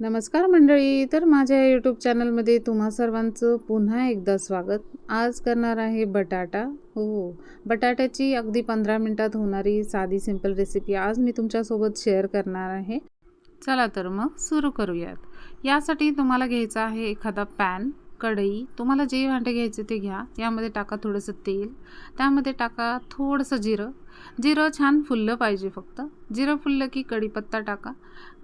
नमस्कार मंडळी तर माझ्या यूट्यूब चॅनलमध्ये तुम्हा सर्वांचं पुन्हा एकदा स्वागत. आज करणार आहे बटाटा. हो, हो. बटाट्याची अगदी पंधरा मिनटात होणारी साधी सिंपल रेसिपी आज मी तुमच्यासोबत शेअर करणार आहे. चला तर मग सुरू करूयात. यासाठी तुम्हाला घ्यायचं आहे एखादा पॅन कढई. तुम्हाला जे भांडे घ्यायचे ते घ्या. यामध्ये टाका थोडंसं तेल. त्यामध्ये टाका थोडंसं जिरं. जिरं छान फुललं पाहिजे फक्त. जिरं फुललं की कढीपत्ता टाका.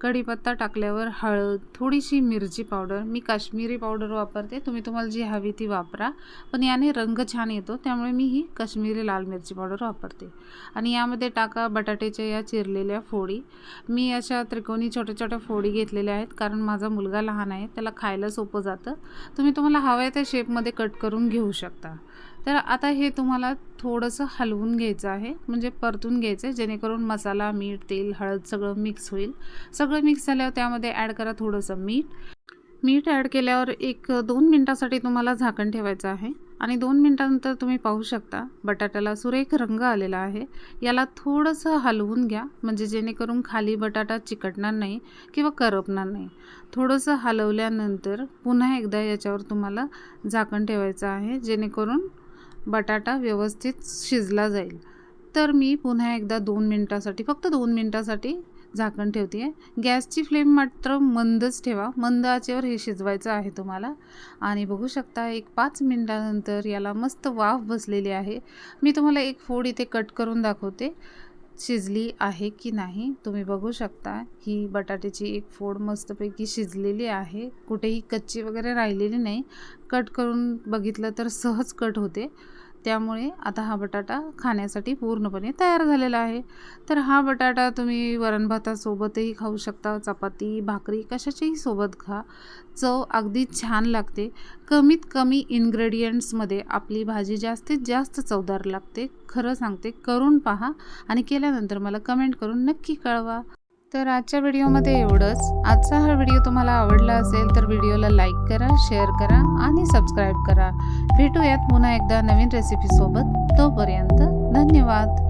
कढीपत्ता टाकल्यावर हळद थोडीशी मिरची पावडर. मी काश्मीरी पावडर वापरते. तुम्ही तुम्हाला जी हवी ती वापरा. पण याने रंग छान येतो. त्यामुळे मी ही काश्मीरी लाल मिरची पावडर वापरते. आणि यामध्ये टाका बटाट्याच्या या चिरलेल्या फोडी. मी अशा त्रिकोणी छोट्या छोट्या फोडी घेतलेल्या आहेत. कारण माझा मुलगा लहान आहे. त्याला खायला सोपं जातं. तुम्ही तुम्हाला हवं आहे त्या शेपमध्ये कट करून घेऊ शकता. तर आता हे तुम्हाला थोडंसं हलवून घ्यायचं आहे. म्हणजे परतून घ्यायचं आहे जेणेकरून मसाला मीठ तेल हळद सगळं मिक्स होईल. सगळं मिक्स झाल्यावर त्यामध्ये ॲड करा थोडंसं मीठ. मीठ ॲड केल्यावर एक दोन मिनटासाठी तुम्हाला झाकण ठेवायचं आहे. आणि दोन मिनटानंतर तुम्ही पाहू शकता बटाट्याला सुरेख रंग आलेला आहे. याला थोडंसं हलवून घ्या. म्हणजे जेणेकरून खाली बटाटा चिकटणार नाही किंवा करपणार नाही. थोडंसं हलवल्यानंतर पुन्हा एकदा याच्यावर तुम्हाला झाकण ठेवायचं आहे. जेणेकरून बटाटा व्यवस्थित शिजला जाईल. तर मी पुन्हा एकदा दोन मिनटासाठी फक्त दोन मिनटासाठी झाकण ठेवते आहे गॅसची फ्लेम मात्र मंदच ठेवा. मंद आचेवर हे शिजवायचं आहे तुम्हाला. आणि बघू शकता एक पाच मिनटानंतर याला मस्त वाफ बसलेली आहे. मी तुम्हाला एक फोड इथे कट करून दाखवते. शिजली आहे की नाही तुम्ही बघू शकता. ही बटाट्याची एक फोड मस्तपैकी शिजलेली आहे. कुठेही कच्ची वगैरे राहिलेली नाही. कट करून बघितलं तर सहज कट होते. त्यामुळे आता हा बटाटा खाण्यासाठी पूर्णपणे तयार झालेला आहे. तर हा बटाटा तुम्ही वरण भातासोबतही खाऊ शकता चपाती भाकरी कशाच्याही सोबत खा. चव अगदी छान लागते. कमीत कमी इन्ग्रेडियंट्समध्ये आपली भाजी जास्तीत जास्त चवदार लागते. खरं सांगते करून पहा आणि केल्यानंतर मला कमेंट करून नक्की कळवा. तर आजच्या व्हिडिओमध्ये एवढंच. आजचा हा व्हिडिओ तुम्हाला आवडला असेल तर व्हिडिओला लाईक करा शेअर करा आणि सबस्क्राईब करा. भेटूयात पुन्हा एकदा नवीन रेसिपीसोबत. तोपर्यंत धन्यवाद.